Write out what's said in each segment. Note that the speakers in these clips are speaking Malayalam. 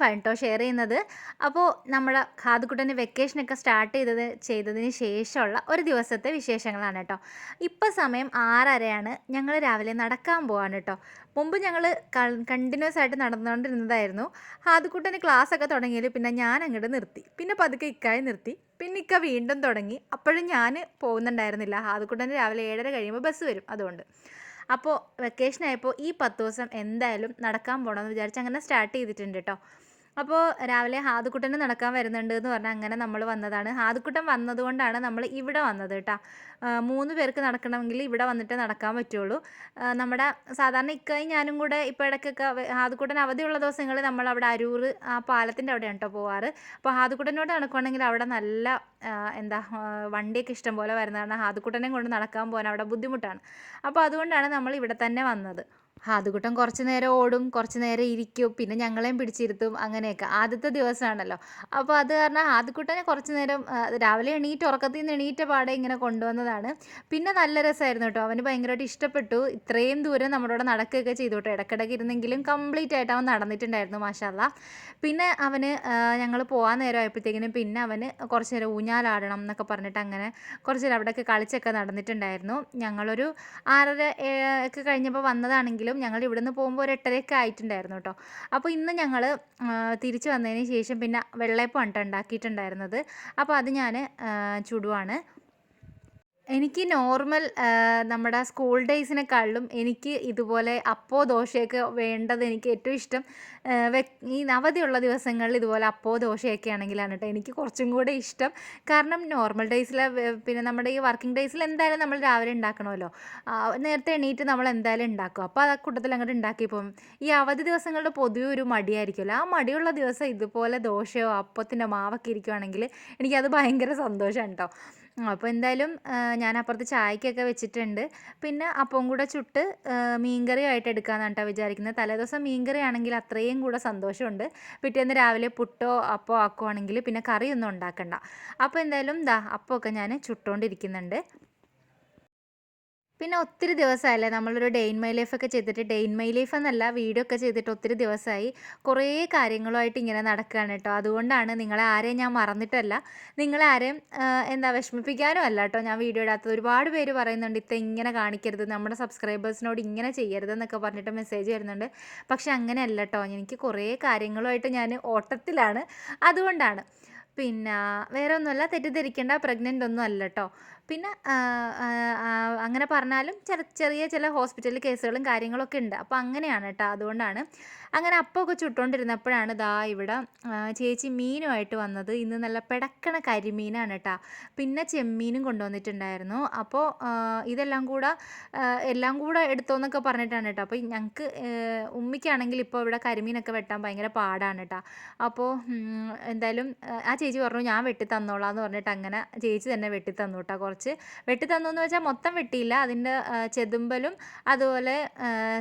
ലൈഫാണ് കേട്ടോ ഷെയർ ചെയ്യുന്നത്. അപ്പോൾ നമ്മുടെ ഖാദുക്കുട്ടന്റെ വെക്കേഷനൊക്കെ സ്റ്റാർട്ട് ചെയ്തത് ചെയ്തതിന് ശേഷമുള്ള ഒരു ദിവസത്തെ വിശേഷങ്ങളാണ് കേട്ടോ ഇപ്പോൾ സമയം ആറരയാണ്. ഞങ്ങൾ രാവിലെ നടക്കാൻ പോവാണ് കേട്ടോ മുമ്പ് ഞങ്ങൾ കണ്ടിന്യൂസ് ആയിട്ട് നടന്നുകൊണ്ടിരുന്നതായിരുന്നു ഹാദുക്കുട്ടന് ക്ലാസ് ഒക്കെ തുടങ്ങിയാൽ പിന്നെ ഞാൻ അങ്ങോട്ട് നിർത്തി. പിന്നെ പതുക്കെ ഇക്കായി നിർത്തി. പിന്നെ ഇക്ക വീണ്ടും തുടങ്ങി. അപ്പോഴും ഞാൻ പോകുന്നുണ്ടായിരുന്നില്ല. ഹാദുക്കുട്ടന് രാവിലെ ഏഴര കഴിയുമ്പോൾ ബസ് വരും അതുകൊണ്ട്. അപ്പോൾ വെക്കേഷൻ ആയപ്പോൾ ഈ പത്ത് ദിവസം എന്തായാലും നടക്കാൻ പോകണമെന്ന് വിചാരിച്ച് അങ്ങനെ സ്റ്റാർട്ട് ചെയ്തിട്ടുണ്ട് കേട്ടോ അപ്പോൾ രാവിലെ ഹാദുക്കുട്ടന് നടക്കാൻ വരുന്നുണ്ട് എന്ന് പറഞ്ഞാൽ അങ്ങനെ നമ്മൾ വന്നതാണ്. ഹാദുക്കുട്ടൻ വന്നതുകൊണ്ടാണ് നമ്മൾ ഇവിടെ വന്നത് കേട്ടോ മൂന്ന് പേർക്ക് നടക്കണമെങ്കിൽ ഇവിടെ വന്നിട്ട് നടക്കാൻ പറ്റുള്ളൂ. നമ്മുടെ സാധാരണ ഇക്കായി ഞാനും കൂടെ ഇപ്പോൾ ഇടയ്ക്കൊക്കെ ഹാദുക്കുട്ടൻ അവധിയുള്ള ദിവസങ്ങളിൽ നമ്മൾ അവിടെ അരൂർ ആ പാലത്തിന്റെ അവിടെയാണ് കേട്ടോ പോവാറ്. അപ്പോൾ ഹാദുക്കുട്ടനോട് നടക്കുകയാണെങ്കിൽ അവിടെ നല്ല എന്താ വണ്ടിയൊക്കെ ഇഷ്ടം പോലെ വരുന്നതാണ്. ഹാദുക്കുട്ടനെ കൊണ്ട് നടക്കാൻ പോകാൻ അവിടെ ബുദ്ധിമുട്ടാണ്. അപ്പോൾ അതുകൊണ്ടാണ് നമ്മൾ ഇവിടെ തന്നെ വന്നത്. ഹാദുകുട്ടൻ കുറച്ച് നേരം ഓടും കുറച്ച് നേരം ഇരിക്കും പിന്നെ ഞങ്ങളെയും പിടിച്ചിരുത്തും അങ്ങനെയൊക്കെ. ആദ്യത്തെ ദിവസമാണല്ലോ. അപ്പോൾ അത് കാരണം ഹാദുക്കുട്ടനെ കുറച്ച് നേരം രാവിലെ എണീറ്റ് ഉറക്കത്തിൽ നിന്ന് എണീറ്റ പാടെ ഇങ്ങനെ കൊണ്ടുവന്നതാണ്. പിന്നെ നല്ല രസമായിരുന്നു കേട്ടോ. അവന് ഭയങ്കരമായിട്ട് ഇഷ്ടപ്പെട്ടു. ഇത്രയും ദൂരം നമ്മളോട് നടക്കുകയൊക്കെ ചെയ്തു കേട്ടോ ഇടക്കിടക്ക് ഇരുന്നെങ്കിലും കംപ്ലീറ്റ് ആയിട്ട് അവൻ നടന്നിട്ടുണ്ടായിരുന്നു മാഷാല്ല. പിന്നെ അവന് ഞങ്ങൾ പോകാൻ നേരം ആയപ്പോഴത്തേക്കിനും പിന്നെ അവന് കുറച്ച് നേരം ഊഞ്ഞാലാടണം എന്നൊക്കെ പറഞ്ഞിട്ട് അങ്ങനെ കുറച്ച് നേരം അവിടെയൊക്കെ കളിച്ചൊക്കെ നടന്നിട്ടുണ്ടായിരുന്നു. ഞങ്ങളൊരു ആറര ഒക്കെ കഴിഞ്ഞപ്പോൾ വന്നതാണെങ്കിലും ഞങ്ങൾ ഇവിടുന്ന് പോകുമ്പോൾ ഒരു എട്ടരയൊക്കെ ആയിട്ടുണ്ടായിരുന്നു കേട്ടോ അപ്പോൾ ഇന്ന് ഞങ്ങൾ തിരിച്ചു വന്നതിന് ശേഷം പിന്നെ വെള്ളയപ്പം ഉണ്ടാക്കിയിട്ടുണ്ടായിരുന്നത്. അപ്പോൾ അത് ഞാൻ ചുടുവാണ്. എനിക്ക് നോർമൽ നമ്മുടെ സ്കൂൾ ഡേയ്സിനെക്കാളും എനിക്ക് ഇതുപോലെ അപ്പോ ദോശയൊക്കെ വേണ്ടത് എനിക്ക് ഏറ്റവും ഇഷ്ടം ഈ അവധിയുള്ള ദിവസങ്ങളിൽ ഇതുപോലെ അപ്പോ ദോശയൊക്കെ ആണെങ്കിലാണ് കേട്ടോ എനിക്ക് കുറച്ചും കൂടെ ഇഷ്ടം. കാരണം നോർമൽ ഡേയ്സിൽ പിന്നെ നമ്മുടെ ഈ വർക്കിംഗ് ഡേയ്സിൽ എന്തായാലും നമ്മൾ രാവിലെ ഉണ്ടാക്കണമല്ലോ. നേരത്തെ എണീറ്റ് നമ്മൾ എന്തായാലും ഉണ്ടാക്കും. അപ്പോൾ ആ കൂട്ടത്തിൽ അങ്ങോട്ട് ഉണ്ടാക്കി ഈ അവധി ദിവസങ്ങളുടെ പൊതുവെ ഒരു മടിയായിരിക്കുമല്ലോ. ആ മടിയുള്ള ദിവസം ഇതുപോലെ ദോശയോ അപ്പത്തിന്റെ മാവൊക്കെ ഇരിക്കുവാണെങ്കിൽ എനിക്കത് ഭയങ്കര സന്തോഷമാണ് കേട്ടോ. അപ്പോൾ എന്തായാലും ഞാൻ അപ്പുറത്ത് ചായക്കൊക്കെ വെച്ചിട്ടുണ്ട്. പിന്നെ അപ്പം കൂടെ ചുട്ട് മീൻകറി ആയിട്ട് എടുക്കാമെന്നാണ് കേട്ടോ വിചാരിക്കുന്നത്. തലേദിവസം മീൻകറി ആണെങ്കിൽ അത്രയും കൂടെ സന്തോഷമുണ്ട്. പിറ്റേന്ന് രാവിലെ പുട്ടോ അപ്പോ ആക്കുവാണെങ്കിൽ പിന്നെ കറിയൊന്നും ഉണ്ടാക്കണ്ട. അപ്പോൾ എന്തായാലും ദാ അപ്പമൊക്കെ ഞാൻ ചുട്ടുകൊണ്ടിരിക്കുന്നുണ്ട് പിന്നെ ഒത്തിരി ദിവസമായല്ലേ? നമ്മളൊരു ഡേ ഇൻ മൈ ഒക്കെ ചെയ്തിട്ട് ഡേ ഇൻ മൈ ലൈഫ് എന്നല്ല വീഡിയോ ഒക്കെ ചെയ്തിട്ട് ഒത്തിരി ദിവസമായി കുറേ കാര്യങ്ങളുമായിട്ട് ഇങ്ങനെ നടക്കുകയാണ് കേട്ടോ. അതുകൊണ്ടാണ് നിങ്ങളെ ആരെയും ഞാൻ മറന്നിട്ടല്ല. നിങ്ങളെ ആരെയും എന്താ വിഷമിപ്പിക്കാനും അല്ല കേട്ടോ. ഞാൻ വീഡിയോ ഇടാത്തത്. ഒരുപാട് പേര് പറയുന്നുണ്ട് ഇത്ത ഇങ്ങനെ കാണിക്കരുത്. നമ്മുടെ സബ്സ്ക്രൈബേഴ്സിനോട് ഇങ്ങനെ ചെയ്യരുത് എന്നൊക്കെ പറഞ്ഞിട്ട് മെസ്സേജ് വരുന്നുണ്ട്. പക്ഷെ അങ്ങനെയല്ല കേട്ടോ. എനിക്ക് കുറേ കാര്യങ്ങളുമായിട്ട് ഞാൻ ഓട്ടത്തിലാണ്. അതുകൊണ്ടാണ്. പിന്നെ വേറെ ഒന്നുമല്ല തെറ്റിദ്ധരിക്കേണ്ട പ്രഗ്നന്റ് ഒന്നും അല്ല കേട്ടോ. പിന്നെ അങ്ങനെ പറഞ്ഞാലും ചില ചെറിയ ചില ഹോസ്പിറ്റൽ കേസുകളും കാര്യങ്ങളൊക്കെ ഉണ്ട്. അപ്പോൾ അങ്ങനെയാണ് കേട്ടോ അതുകൊണ്ടാണ് അങ്ങനെ അപ്പമൊക്കെ ചുട്ടുകൊണ്ടിരുന്നപ്പോഴാണ് ദാ ഇവിടെ ചേച്ചി മീനുമായിട്ട് വന്നത്. ഇന്ന് നല്ല പിടക്കണ കരിമീനാണ് കേട്ടോ പിന്നെ ചെമ്മീനും കൊണ്ടുവന്നിട്ടുണ്ടായിരുന്നു. അപ്പോൾ ഇതെല്ലാം കൂടെ എല്ലാം കൂടെ എടുത്തോന്നൊക്കെ പറഞ്ഞിട്ടാണ് കേട്ടോ അപ്പോൾ ഞങ്ങൾക്ക് ഉമ്മിക്കാണെങ്കിൽ ഇപ്പോൾ ഇവിടെ കരിമീനൊക്കെ വെട്ടാൻ ഭയങ്കര പാടാണ് കേട്ടോ അപ്പോൾ എന്തായാലും ആ ചേച്ചി പറഞ്ഞു ഞാൻ വെട്ടി തന്നോളാം എന്ന് പറഞ്ഞിട്ട് അങ്ങനെ ചേച്ചി തന്നെ വെട്ടി തന്നു കേട്ടോ കുറച്ച് വെട്ടി തന്നു എന്ന് വെച്ചാൽ മൊത്തം വെട്ടിയില്ല. അതിന്റെ ചെതുമ്പലും അതുപോലെ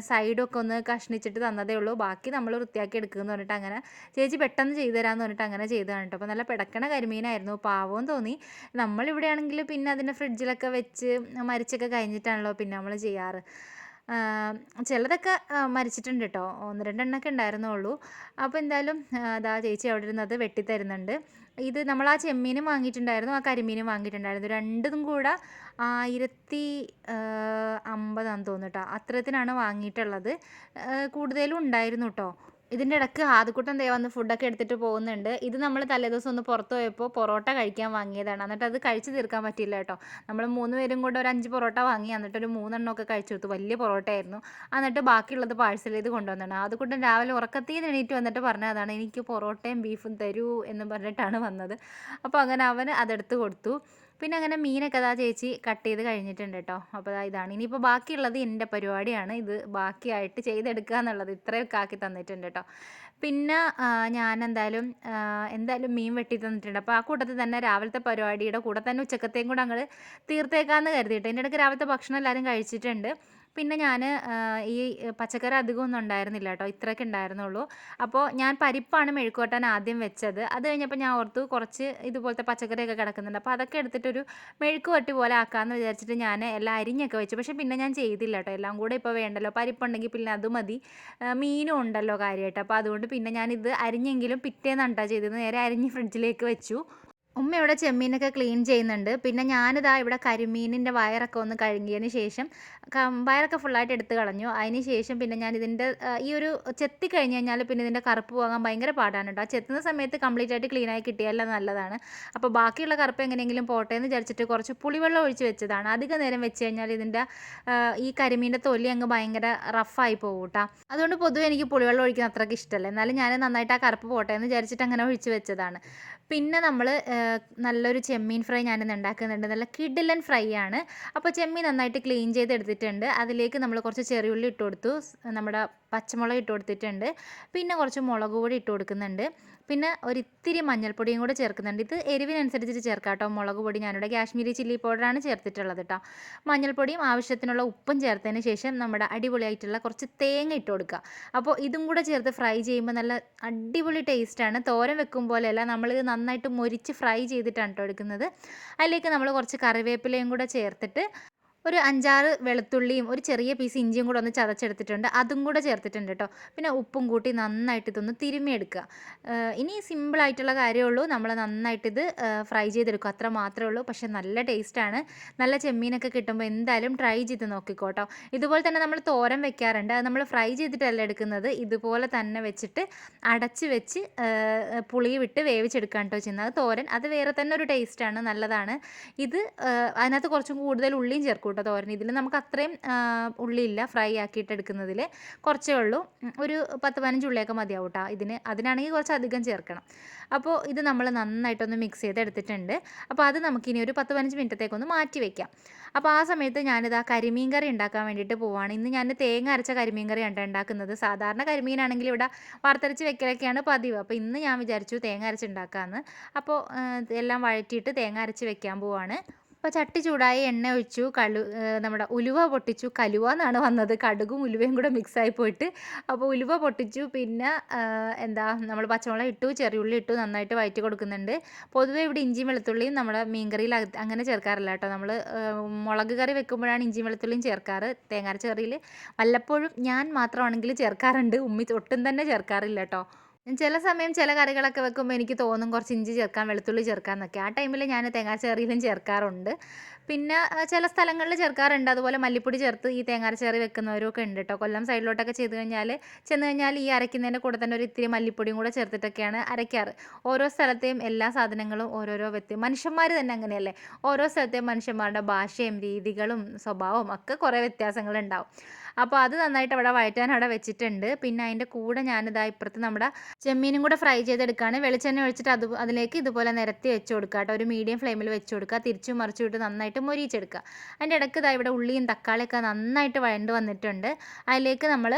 സൈഡും ഒക്കെ ഒന്ന് കഷ്ണിച്ചിട്ട് തന്നതേ ഉള്ളൂ. ബാക്കി നമ്മൾ വൃത്തിയാക്കി എടുക്കുമെന്ന് പറഞ്ഞിട്ട് അങ്ങനെ ചേച്ചി പെട്ടെന്ന് ചെയ്തു തരാമെന്ന് പറഞ്ഞിട്ട് അങ്ങനെ ചെയ്തതാണ് കേട്ടോ അപ്പോൾ നല്ല പിടക്കണ കരിമീനായിരുന്നു. പാവവും തോന്നി. നമ്മളിവിടെ ആണെങ്കിൽ പിന്നെ അതിന്റെ ഫ്രിഡ്ജിലൊക്കെ വെച്ച് മരിച്ചൊക്കെ കഴിഞ്ഞിട്ടാണല്ലോ പിന്നെ നമ്മൾ ചെയ്യാറ്. ചിലതൊക്കെ മരിച്ചിട്ടുണ്ട് കേട്ടോ ഒന്ന് രണ്ടെണ്ണമൊക്കെ ഉണ്ടായിരുന്നുള്ളൂ. അപ്പോൾ എന്തായാലും അതാ ചേച്ചി അവിടെ ഇരുന്നത് വെട്ടിത്തരുന്നുണ്ട്. ഇത് നമ്മൾ ആ ചെമ്മീനും വാങ്ങിയിട്ടുണ്ടായിരുന്നു ആ കരിമീനും വാങ്ങിയിട്ടുണ്ടായിരുന്നു. രണ്ടും കൂടെ ആയിരത്തി അമ്പതാന്ന് തോന്നുന്നു കേട്ടോ അത്രത്തിനാണ് വാങ്ങിയിട്ടുള്ളത്. കൂടുതലും ഉണ്ടായിരുന്നു കേട്ടോ ഇതിന്റെ ഇടയ്ക്ക് ആദ്യക്കൂട്ടം ദേ വന്ന് ഫുഡൊക്കെ എടുത്തിട്ട് പോകുന്നുണ്ട്. ഇത് നമ്മൾ തലേദിവസം ഒന്ന് പുറത്ത് പോയപ്പോൾ പൊറോട്ട കഴിക്കാൻ വാങ്ങിയതാണ്. എന്നിട്ട് അത് കഴിച്ച് തീർക്കാൻ പറ്റിയില്ല കേട്ടോ. നമ്മൾ മൂന്ന് പേരും കൂടെ ഒരു അഞ്ച് പൊറോട്ട വാങ്ങി എന്നിട്ട് ഒരു മൂന്നെണ്ണമൊക്കെ കഴിച്ചു കൊടുത്തു. വലിയ പൊറോട്ടയായിരുന്നു. എന്നിട്ട് ബാക്കിയുള്ളത് പാഴ്സൽ ചെയ്ത് കൊണ്ടുവന്നാണ് ആദ്യക്കൂട്ടം രാവിലെ ഉറക്കത്തിൽ എണീറ്റ് വന്നിട്ട് പറഞ്ഞതാണ് എനിക്ക് പൊറോട്ടയും ബീഫും തരൂ എന്ന് പറഞ്ഞിട്ടാണ് വന്നത്. അപ്പോൾ അങ്ങനെ അവന് അതെടുത്ത് കൊടുത്തു. പിന്നെ അങ്ങനെ മീനൊക്കെ അതാ ചേച്ചി കട്ട് ചെയ്ത് കഴിഞ്ഞിട്ടുണ്ട് കേട്ടോ. അപ്പോൾ അതാ ഇതാണ്. ഇനിയിപ്പോൾ ബാക്കിയുള്ളത് എന്റെ പരിപാടിയാണ്. ഇത് ബാക്കിയായിട്ട് ചെയ്തെടുക്കുക എന്നുള്ളത് ഇത്രയൊക്കെ ആക്കി തന്നിട്ടുണ്ട് കേട്ടോ. പിന്നെ ഞാൻ എന്തായാലും എന്തായാലും മീൻ വെട്ടി തന്നിട്ടുണ്ട്. അപ്പോൾ ആ കൂട്ടത്തിൽ തന്നെ രാവിലത്തെ പരിപാടിയുടെ കൂടെ തന്നെ ഉച്ചക്കത്തെയും കൂടെ അങ്ങോട്ട് തീർത്തേക്കാന്ന് കരുതിയിട്ട്. എന്റെ ഇടയ്ക്ക് രാവിലത്തെ ഭക്ഷണം എല്ലാവരും കഴിച്ചിട്ടുണ്ട്. പിന്നെ ഞാൻ ഈ പച്ചക്കറി അധികം ഒന്നും ഉണ്ടായിരുന്നില്ല കേട്ടോ ഇത്രയൊക്കെ ഉണ്ടായിരുന്നുള്ളൂ. അപ്പോൾ ഞാൻ പരിപ്പാണ് മെഴുക്കുവട്ടാൻ ആദ്യം വെച്ചത്. അത് കഴിഞ്ഞപ്പോൾ ഞാൻ ഓർത്തു കുറച്ച് ഇതുപോലത്തെ പച്ചക്കറിയൊക്കെ കിടക്കുന്നുണ്ട്. അപ്പോൾ അതൊക്കെ എടുത്തിട്ടൊരു മെഴുക്കുവട്ടി പോലെ ആക്കാമെന്ന് വിചാരിച്ചിട്ട് ഞാൻ എല്ലാം അരിഞ്ഞൊക്കെ വെച്ചു. പക്ഷേ പിന്നെ ഞാൻ ചെയ്തില്ല കേട്ടോ എല്ലാം കൂടെ ഇപ്പോൾ വേണ്ടല്ലോ. പരിപ്പുണ്ടെങ്കിൽ പിന്നെ അത് മതി. മീനും ഉണ്ടല്ലോ കാര്യമായിട്ട് അപ്പോൾ അതുകൊണ്ട് പിന്നെ ഞാനിത് അരിഞ്ഞെങ്കിലും പിറ്റേന്നാണ് കേട്ടോ ചെയ്തത്. നേരെ അരിഞ്ഞ് ഫ്രിഡ്ജിലേക്ക് വെച്ചു. ഉമ്മ ഇവിടെ ചെമ്മീനൊക്കെ ക്ലീൻ ചെയ്യുന്നുണ്ട്. പിന്നെ ഞാനിതാ ഇവിടെ കരിമീനിന്റെ വയറൊക്കെ ഒന്ന് കഴുകിയതിന് ശേഷം വയറൊക്കെ ഫുള്ളായിട്ട് എടുത്തു കളഞ്ഞു. അതിന് ശേഷം പിന്നെ ഞാൻ ഇതിന്റെ ഈ ഒരു ചെത്തി കഴിഞ്ഞ് കഴിഞ്ഞാൽ പിന്നെ ഇതിന്റെ കറുപ്പ് പോകാൻ ഭയങ്കര പാടാണ് കേട്ടോ ചെത്തുന്ന സമയത്ത് കംപ്ലീറ്റ് ആയിട്ട് ക്ലീൻ ആയി കിട്ടിയല്ല നല്ലതാണ്. അപ്പോൾ ബാക്കിയുള്ള കറുപ്പ് എങ്ങനെയെങ്കിലും പോട്ടെ എന്ന് വിചാരിച്ചിട്ട് കുറച്ച് പുളിവെള്ളം ഒഴിച്ച് വെച്ചതാണ്. അധിക നേരം വെച്ച് കഴിഞ്ഞാൽ ഇതിന്റെ ഈ കരിമീന്റെ തൊലി അങ്ങ് ഭയങ്കര റഫായി പോകും കേട്ടോ അതുകൊണ്ട് പൊതുവെ എനിക്ക് പുളിവെള്ളം ഒഴിക്കുന്ന അത്രയ്ക്ക് ഇഷ്ടമല്ല. എന്നാലും ഞാൻ നന്നായിട്ട് ആ കറുപ്പ് പോട്ടെ എന്ന് വിചാരിച്ചിട്ട് അങ്ങനെ ഒഴിച്ച് വെച്ചതാണ്. പിന്നെ നമ്മൾ നല്ലൊരു ചെമ്മീൻ ഫ്രൈ ഞാനിന്ന് ഉണ്ടാക്കുന്നുണ്ട്. നല്ല കിഡിലൻ ഫ്രൈ ആണ്. അപ്പോൾ ചെമ്മീൻ നന്നായിട്ട് ക്ലീൻ ചെയ്ത് എടുത്തിട്ടുണ്ട്. അതിലേക്ക് നമ്മൾ കുറച്ച് ചെറിയുള്ളി ഇട്ട് കൊടുത്തു. നമ്മുടെ പച്ചമുളക് ഇട്ട് കൊടുത്തിട്ടുണ്ട്. പിന്നെ കുറച്ച് മുളക് പൊടി ഇട്ട് കൊടുക്കുന്നുണ്ട്. പിന്നെ ഒരിത്തിരി മഞ്ഞൾപ്പൊടിയും കൂടെ ചേർക്കുന്നുണ്ട്. ഇത് എരിവിനനുസരിച്ചിട്ട് ചേർക്കാം കേട്ടോ. മുളക് പൊടി ഞാനിവിടെ കാശ്മീരി ചില്ലി പൗഡറാണ് ചേർത്തിട്ടുള്ളത് കേട്ടോ മഞ്ഞൾപ്പൊടിയും ആവശ്യത്തിനുള്ള ഉപ്പും ചേർത്തതിന് ശേഷം നമ്മുടെ അടിപൊളിയായിട്ടുള്ള കുറച്ച് തേങ്ങ ഇട്ട് കൊടുക്കുക അപ്പോൾ ഇതും കൂടെ ചേർത്ത് ഫ്രൈ ചെയ്യുമ്പോൾ നല്ല അടിപൊളി ടേസ്റ്റാണ് തോരൻ വെക്കും പോലെയല്ല ഇത് നന്നായിട്ട് മൊരിച്ച് ഫ്രൈ ചെയ്തിട്ടാണ് കേട്ടോ എടുക്കുന്നത്. അതിലേക്ക് നമ്മൾ കുറച്ച് കറിവേപ്പിലയും കൂടെ ചേർത്തിട്ട് ഒരു അഞ്ചാറ് വെളുത്തുള്ളിയും ഒരു ചെറിയ പീസ് ഇഞ്ചിയും കൂടെ ഒന്ന് ചതച്ചെടുത്തിട്ടുണ്ട്. അതും കൂടെ ചേർത്തിട്ടുണ്ട് കേട്ടോ പിന്നെ ഉപ്പും കൂട്ടി നന്നായിട്ട് ഇതൊന്ന് തിരുമ്മിയെടുക്കുക. ഏഹ് ഇനി സിമ്പിളായിട്ടുള്ള കാര്യമേ ഉള്ളൂ. നമ്മൾ ഇത് ഫ്രൈ ചെയ്തെടുക്കുക. അത്ര മാത്രമേ ഉള്ളൂ. പക്ഷേ നല്ല ടേസ്റ്റാണ് നല്ല ചെമ്മീനൊക്കെ കിട്ടുമ്പോൾ എന്തായാലും ട്രൈ ചെയ്ത് നോക്കിക്കോട്ടോ ഇതുപോലെ തന്നെ നമ്മൾ തോരൻ വെക്കാറുണ്ട്. അത് നമ്മൾ ഫ്രൈ ചെയ്തിട്ടല്ല എടുക്കുന്നത്. ഇതുപോലെ തന്നെ വെച്ചിട്ട് അടച്ച് വെച്ച് പുളി വിട്ട് വേവിച്ചെടുക്കാൻ കേട്ടോ ചെയ്യുന്നത്. തോരൻ. അത് വേറെ തന്നെ ഒരു ടേസ്റ്റാണ് നല്ലതാണ്. ഇത് അതിനകത്ത് കുറച്ചും കൂടുതൽ ഉള്ളിയും ചേർക്കും കേട്ടോ തോരൻ ഇതിൽ നമുക്ക് അത്രയും ഉള്ളിയില്ല ഫ്രൈ ആക്കിയിട്ട് എടുക്കുന്നതിൽ കുറച്ചേ ഉള്ളൂ. ഒരു പത്ത് പതിനഞ്ച് ഉള്ളിയൊക്കെ മതിയാവും കേട്ടോ ഇതിന് അതിനാണെങ്കിൽ കുറച്ച് അധികം ചേർക്കണം. അപ്പോൾ ഇത് നമ്മൾ നന്നായിട്ടൊന്ന് മിക്സ് ചെയ്ത് എടുത്തിട്ടുണ്ട്. അപ്പോൾ അത് നമുക്കിനി ഒരു പത്ത് പതിനഞ്ച് മിനിറ്റത്തേക്കൊന്ന് മാറ്റി വെക്കാം. അപ്പോൾ ആ സമയത്ത് ഞാനിത് ആ കരിമീൻ കറി ഉണ്ടാക്കാൻ വേണ്ടിയിട്ട് പോവാണ്. ഇന്ന് ഞാൻ തേങ്ങ അരച്ച കരിമീൻ കറിയാണ് ഉണ്ടാക്കുന്നത്. സാധാരണ കരിമീനാണെങ്കിൽ ഇവിടെ വറുത്തരച്ച് വെക്കലൊക്കെയാണ് പതിവ്. അപ്പോൾ ഇന്ന് ഞാൻ വിചാരിച്ചു തേങ്ങ അരച്ച് ഉണ്ടാക്കാമെന്ന് അപ്പോൾ എല്ലാം വഴറ്റിയിട്ട് തേങ്ങ അരച്ച് വെക്കാൻ പോവാണ്. അപ്പോൾ ചട്ടി ചൂടായി എണ്ണ ഒഴിച്ചു ഏഹ് നമ്മുടെ ഉലുവ പൊട്ടിച്ചു. കലുവ എന്നാണ് വന്നത്. കടുകും ഉലുവയും കൂടെ മിക്സായി പോയിട്ട്. അപ്പോൾ ഉലുവ പൊട്ടിച്ചു. പിന്നെ എന്താ നമ്മൾ പച്ചമുളക് ഇട്ടു ചെറിയുള്ളി ഇട്ടു നന്നായിട്ട് വയറ്റി കൊടുക്കുന്നുണ്ട്. പൊതുവേ ഇവിടെ ഇഞ്ചി വെളുത്തുള്ളിയും നമ്മുടെ മീൻകറിയിൽ അങ്ങനെ ചേർക്കാറില്ല കേട്ടോ. നമ്മൾ മുളക് കറി വെക്കുമ്പോഴാണ് ഇഞ്ചി വെളുത്തുള്ളിയും ചേർക്കാറ്. തേങ്ങാരച്ച കറിയിൽ വല്ലപ്പോഴും ഞാൻ മാത്രമാണെങ്കിൽ ചേർക്കാറുണ്ട്. ഉമ്മി ഒട്ടും തന്നെ ചേർക്കാറില്ല കേട്ടോ. ചില സമയം ചില കറികളൊക്കെ വെക്കുമ്പോൾ എനിക്ക് തോന്നും കുറച്ച് ഇഞ്ചി ചേർക്കാം വെളുത്തുള്ളി ചേർക്കാം എന്നൊക്കെ. ആ ടൈമിൽ ഞാൻ തേങ്ങാച്ചേറിയിലും ചേർക്കാറുണ്ട്. പിന്നെ ചില സ്ഥലങ്ങളിൽ ചേർക്കാറുണ്ട്. അതുപോലെ മല്ലിപ്പൊടി ചേർത്ത് ഈ തേങ്ങാച്ചേറി വെക്കുന്നവരൊക്കെ ഉണ്ട് കേട്ടോ കൊല്ലം സൈഡിലോട്ടൊക്കെ ചെയ്ത് കഴിഞ്ഞാൽ ചെന്ന് കഴിഞ്ഞാൽ ഈ അരയ്ക്കുന്നതിന്റെ കൂടെ തന്നെ ഒരു ഇത്തിരി മല്ലിപ്പൊടിയും കൂടെ ചേർത്തിട്ടൊക്കെയാണ് അരയ്ക്കാറ്. ഓരോ സ്ഥലത്തെയും എല്ലാ സാധനങ്ങളും ഓരോരോ വ്യക്തി മനുഷ്യന്മാർ തന്നെ അങ്ങനെയല്ലേ? ഓരോ സ്ഥലത്തെയും മനുഷ്യന്മാരുടെ ഭാഷയും രീതികളും സ്വഭാവവും ഒക്കെ കുറേ വ്യത്യാസങ്ങളുണ്ടാവും. അപ്പോൾ അത് നന്നായിട്ട് അവിടെ വഴറ്റാൻ അവിടെ വെച്ചിട്ടുണ്ട്. പിന്നെ അതിന്റെ കൂടെ ഞാനിതാ ഇപ്പുറത്ത് നമ്മുടെ ചെമ്മീനും കൂടെ ഫ്രൈ ചെയ്തെടുക്കുകയാണ് വെളിച്ചെണ്ണ ഒഴിച്ചിട്ട് അത് അതിലേക്ക് ഇതുപോലെ നിരത്തി വെച്ച് കൊടുക്കുക കേട്ടോ. ഒരു മീഡിയം ഫ്ലെയിമിൽ വെച്ച് കൊടുക്കുക. തിരിച്ചും മറിച്ചു വിട്ട് നന്നായിട്ട് മൊരിയിച്ചെടുക്കുക. അതിന്റെ ഇടയ്ക്ക് ഇതാ ഇവിടെ ഉള്ളിയും തക്കാളിയൊക്കെ നന്നായിട്ട് വഴണ്ട് വന്നിട്ടുണ്ട്. അതിലേക്ക് നമ്മൾ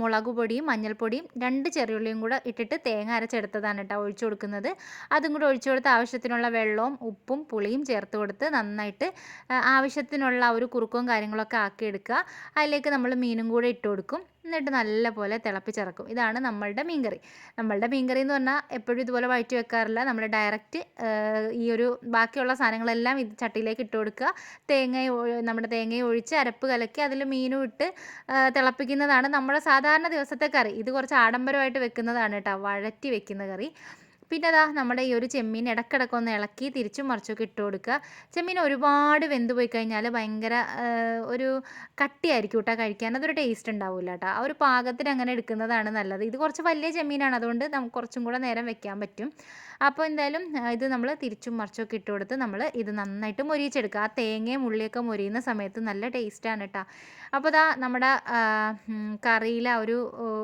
മുളക് പൊടിയും മഞ്ഞൾപ്പൊടിയും രണ്ട് ചെറിയുള്ളിയും കൂടെ ഇട്ടിട്ട് തേങ്ങ അരച്ചെടുത്തതാണ് കേട്ടോ ഒഴിച്ചു കൊടുക്കുന്നത്. അതും കൂടെ ഒഴിച്ചു കൊടുത്ത് ആവശ്യത്തിനുള്ള വെള്ളവും ഉപ്പും പുളിയും ചേർത്ത് കൊടുത്ത് നന്നായിട്ട് ആവശ്യത്തിനുള്ള ഒരു കുറുക്കവും കാര്യങ്ങളൊക്കെ ആക്കി എടുക്കുക അതിലേക്ക് നമ്മൾ മീനും കൂടെ ഇട്ട് കൊടുക്കും. എന്നിട്ട് നല്ലപോലെ തിളപ്പിച്ചിറക്കും. ഇതാണ് നമ്മളുടെ മീൻകറി. നമ്മളുടെ മീൻകറി എന്ന് പറഞ്ഞാൽ എപ്പോഴും ഇതുപോലെ വഴറ്റി വെക്കാറില്ല. നമ്മൾ ഡയറക്റ്റ് ഈ ഒരു ബാക്കിയുള്ള സാധനങ്ങളെല്ലാം ഇത് ചട്ടിയിലേക്ക് ഇട്ട് കൊടുക്കുക. തേങ്ങ നമ്മുടെ തേങ്ങയും ഒഴിച്ച് അരപ്പ് കലക്കി അതിൽ മീനും ഇട്ട് തിളപ്പിക്കുന്നതാണ് നമ്മുടെ സാധാരണ ദിവസത്തെ കറി. ഇത് കുറച്ച് ആഡംബരമായിട്ട് വെക്കുന്നതാണ് കേട്ടോ. വഴറ്റി വെക്കുന്ന കറി. പിന്നെ അതാ നമ്മുടെ ഈ ഒരു ചെമ്മീൻ ഇടക്കിടക്ക് ഒന്ന് ഇളക്കി തിരിച്ചും മറിച്ചൊക്കെ ഇട്ട് കൊടുക്കുക. ചെമ്മീൻ ഒരുപാട് വെന്ത് പോയി കഴിഞ്ഞാൽ ഭയങ്കര ഒരു കട്ടിയായിരിക്കും കേട്ടോ കഴിക്കാൻ. അതൊരു ടേസ്റ്റ് ഉണ്ടാവില്ല കേട്ടോ. ആ ഒരു പാകത്തിന് അങ്ങനെ എടുക്കുന്നതാണ് നല്ലത്. ഇത് കുറച്ച് വലിയ ചെമ്മീനാണ്. അതുകൊണ്ട് നമുക്ക് കുറച്ചും കൂടെ നേരം വെക്കാൻ പറ്റും. അപ്പോൾ എന്തായാലും ഇത് നമ്മൾ തിരിച്ചും മറിച്ചൊക്കെ ഇട്ട് കൊടുത്ത് നമ്മൾ ഇത് നന്നായിട്ട് മൊരിയിച്ചെടുക്കുക. ആ തേങ്ങയും ഉള്ളിയൊക്കെ മൊരിയുന്ന സമയത്ത് നല്ല ടേസ്റ്റാണ് കേട്ടോ. അപ്പോൾ ഇതാ നമ്മുടെ കറിയിൽ ആ ഒരു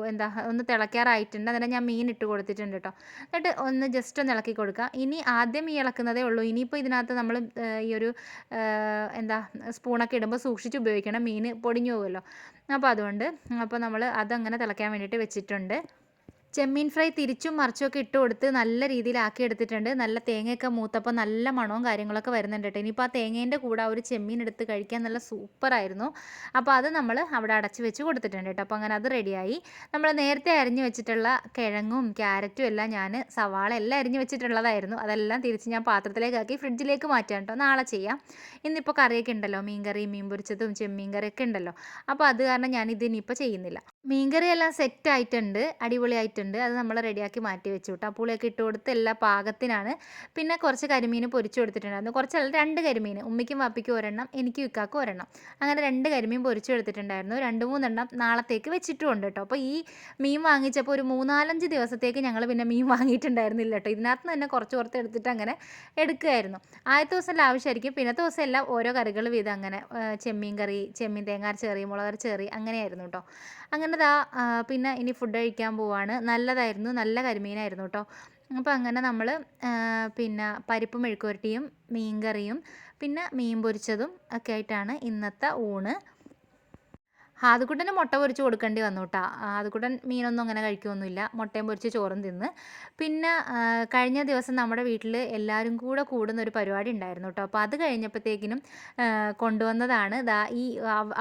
എന്താ ഒന്ന് തിളയ്ക്കാറായിട്ടുണ്ട്. അതിനെ ഞാൻ മീൻ ഇട്ട് കൊടുത്തിട്ടുണ്ട് കേട്ടോ. എന്നിട്ട് ഒന്ന് ജസ്റ്റ് ഒന്ന് ഇളക്കി കൊടുക്കുക ഇനി ആദ്യം ഈ ഇളക്കുന്നതേ ഉള്ളൂ. ഇനിയിപ്പോൾ ഇതിനകത്ത് നമ്മൾ ഈ ഒരു എന്താ സ്പൂണൊക്കെ ഇടുമ്പോൾ സൂക്ഷിച്ച് ഉപയോഗിക്കണം. മീൻ പൊടിഞ്ഞു പോകുമല്ലോ അപ്പോൾ അതുകൊണ്ട് അപ്പോൾ നമ്മൾ അതങ്ങനെ തിളയ്ക്കാൻ വേണ്ടിയിട്ട് വെച്ചിട്ടുണ്ട്. ചെമ്മീൻ ഫ്രൈ തിരിച്ചും മറിച്ചുമൊക്കെ ഇട്ട് കൊടുത്ത് നല്ല രീതിയിലാക്കി എടുത്തിട്ടുണ്ട്. നല്ല തേങ്ങയൊക്കെ മൂത്തപ്പോൾ നല്ല മണവും കാര്യങ്ങളൊക്കെ വരുന്നുണ്ട് കേട്ടോ. ഇനിയിപ്പോൾ ആ തേങ്ങേന്റെ കൂടെ ഒരു ചെമ്മീൻ എടുത്ത് കഴിക്കാൻ നല്ല സൂപ്പറായിരുന്നു. അപ്പോൾ അത് നമ്മൾ അവിടെ അടച്ച് വെച്ച് കൊടുത്തിട്ടുണ്ട് കേട്ടോ. അപ്പോൾ അങ്ങനെ അത് റെഡിയായി. നമ്മൾ നേരത്തെ അരിഞ്ഞു വെച്ചിട്ടുള്ള കിഴങ്ങും ക്യാരറ്റും എല്ലാം ഞാൻ സവാള എല്ലാം അരിഞ്ഞ് വെച്ചിട്ടുള്ളതായിരുന്നു. അതെല്ലാം തിരിച്ച് ഞാൻ പാത്രത്തിലേക്കാക്കി ഫ്രിഡ്ജിലേക്ക് മാറ്റാം കേട്ടോ. നാളെ ചെയ്യാം. ഇന്നിപ്പോൾ കറിയൊക്കെ ഉണ്ടല്ലോ. മീൻകറി മീൻ പൊരിച്ചതും ചെമ്മീൻ കറിയൊക്കെ ഉണ്ടല്ലോ. അപ്പോൾ അത് കാരണം ഞാൻ ഇതിനിപ്പോൾ ചെയ്യുന്നില്ല. മീൻകറി എല്ലാം സെറ്റ് ആയിട്ടുണ്ട്. അടിപൊളിയായിട്ടുണ്ട്. അത് നമ്മൾ റെഡിയാക്കി മാറ്റി വെച്ചു കേട്ടോ പുളിയൊക്കെ ഇട്ട് കൊടുത്ത് എല്ലാ പാകത്തിനാണ്. പിന്നെ കുറച്ച് കരിമീൻ പൊരിച്ചു കൊടുത്തിട്ടുണ്ടായിരുന്നു. കുറച്ചല്ല രണ്ട് കരിമീൻ. ഉമ്മയ്ക്കും വാപ്പിക്കും ഒരെണ്ണം എനിക്കും ഇക്കാക്കും ഒരെണ്ണം. അങ്ങനെ രണ്ട് കരിമീൻ പൊരിച്ചു കൊടുത്തിട്ടുണ്ടായിരുന്നു. രണ്ട് മൂന്നെണ്ണം നാളത്തേക്ക് വെച്ചിട്ടുമുണ്ട് കേട്ടോ. അപ്പോൾ ഈ മീൻ വാങ്ങിച്ചപ്പോൾ ഒരു മൂന്നാലഞ്ച് ദിവസത്തേക്ക് ഞങ്ങൾ പിന്നെ മീൻ വാങ്ങിയിട്ടുണ്ടായിരുന്നില്ല കേട്ടോ. ഇതിനകത്ത് തന്നെ കുറച്ച് കുറച്ച് എടുത്തിട്ട് അങ്ങനെ എടുക്കുമായിരുന്നു ആദ്യത്തെ ദിവസം ആവശ്യമായിരിക്കും പിന്നത്തെ ദിവസം എല്ലാം ഓരോ കറികൾ വീതം അങ്ങനെ ചെമ്മീൻ കറി ചെമ്മീൻ തേങ്ങാർ ചെറി മുളക് ചെറി അങ്ങനെയായിരുന്നു കേട്ടോ. അങ്ങനെ ദാ പിന്നെ ഇനി ഫുഡ് കഴിക്കാൻ പോവാണ്. നല്ലതായിരുന്നു നല്ല കരിമീനായിരുന്നു കേട്ടോ അപ്പോൾ അങ്ങനെ നമ്മൾ പിന്നെ പരിപ്പ് മെഴുക്കുവരട്ടിയും മീൻ കറിയും പിന്നെ മീൻ പൊരിച്ചതും ഒക്കെ ആയിട്ടാണ് ഇന്നത്തെ ഊണ് ഹാദുക്കുട്ടന് മുട്ട പൊരിച്ച് കൊടുക്കേണ്ടി വന്നു കേട്ടോ ഹാദുക്കുട്ടൻ മീനൊന്നും അങ്ങനെ കഴിക്കുമൊന്നുമില്ല മുട്ടയും പൊരിച്ച് ചോറും തിന്ന്. പിന്നെ കഴിഞ്ഞ ദിവസം നമ്മുടെ വീട്ടിൽ എല്ലാവരും കൂടെ കൂടുന്ന ഒരു പരിപാടി ഉണ്ടായിരുന്നു കേട്ടോ അപ്പോൾ അത് കഴിഞ്ഞപ്പോഴത്തേക്കിനും കൊണ്ടുവന്നതാണ്. ദാ ഈ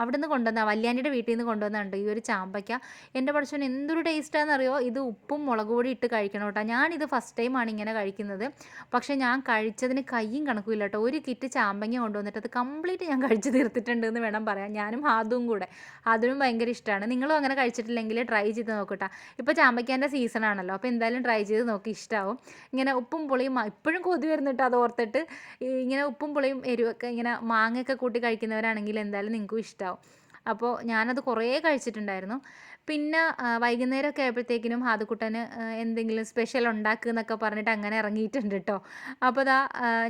അവിടെ നിന്ന് കൊണ്ടുവന്ന വല്യാനിയുടെ വീട്ടിൽ നിന്ന് കൊണ്ടുവന്നുണ്ട് ഈ ഒരു ചാമ്പയ്ക്ക. എന്റെ പഠിച്ചവൻ എന്തൊരു ടേസ്റ്റാണെന്നറിയോ ഇത് ഉപ്പും മുളക് പൊടി ഇട്ട് കഴിക്കണം കേട്ടോ ഞാനിത് ഫസ്റ്റ് ടൈമാണ് ഇങ്ങനെ കഴിക്കുന്നത്. പക്ഷേ ഞാൻ കഴിച്ചതിന് കയ്യും കണക്കുമില്ല കേട്ടോ ഒരു കിറ്റ് ചാമ്പങ്ങ കൊണ്ടുവന്നിട്ട് അത് കംപ്ലീറ്റ് ഞാൻ കഴിച്ചു തീർത്തിട്ടുണ്ട് എന്ന് വേണം പറയാം ഞാനും ഹാദും കൂടെ. അതിനും ഭയങ്കര ഇഷ്ടമാണ് നിങ്ങളും അങ്ങനെ കഴിച്ചിട്ടില്ലെങ്കിൽ ട്രൈ ചെയ്ത് നോക്കട്ടെ. ഇപ്പോൾ ചാമ്പയ്ക്കാന്റെ സീസൺ ആണല്ലോ. അപ്പോൾ എന്തായാലും ട്രൈ ചെയ്ത് നോക്കി ഇഷ്ടമാവും ഇങ്ങനെ ഉപ്പും പുളിയും ഇപ്പോഴും കൊതി വരുന്നിട്ട് അത് ഓർത്തിട്ട്. ഇങ്ങനെ ഉപ്പും പുളിയും എരിവൊക്കെ ഇങ്ങനെ മാങ്ങയൊക്കെ കൂട്ടി കഴിക്കുന്നവരാണെങ്കിൽ എന്തായാലും നിങ്ങൾക്കും ഇഷ്ടമാവും അപ്പോൾ ഞാനത് കുറേ കഴിച്ചിട്ടുണ്ടായിരുന്നു. പിന്നെ വൈകുന്നേരമൊക്കെ ആയപ്പോഴത്തേക്കിനും ഹാദുക്കുട്ടന് എന്തെങ്കിലും സ്പെഷ്യൽ ഉണ്ടാക്കുക എന്നൊക്കെ പറഞ്ഞിട്ട് അങ്ങനെ ഇറങ്ങിയിട്ടുണ്ട് കേട്ടോ അപ്പോൾ അതാ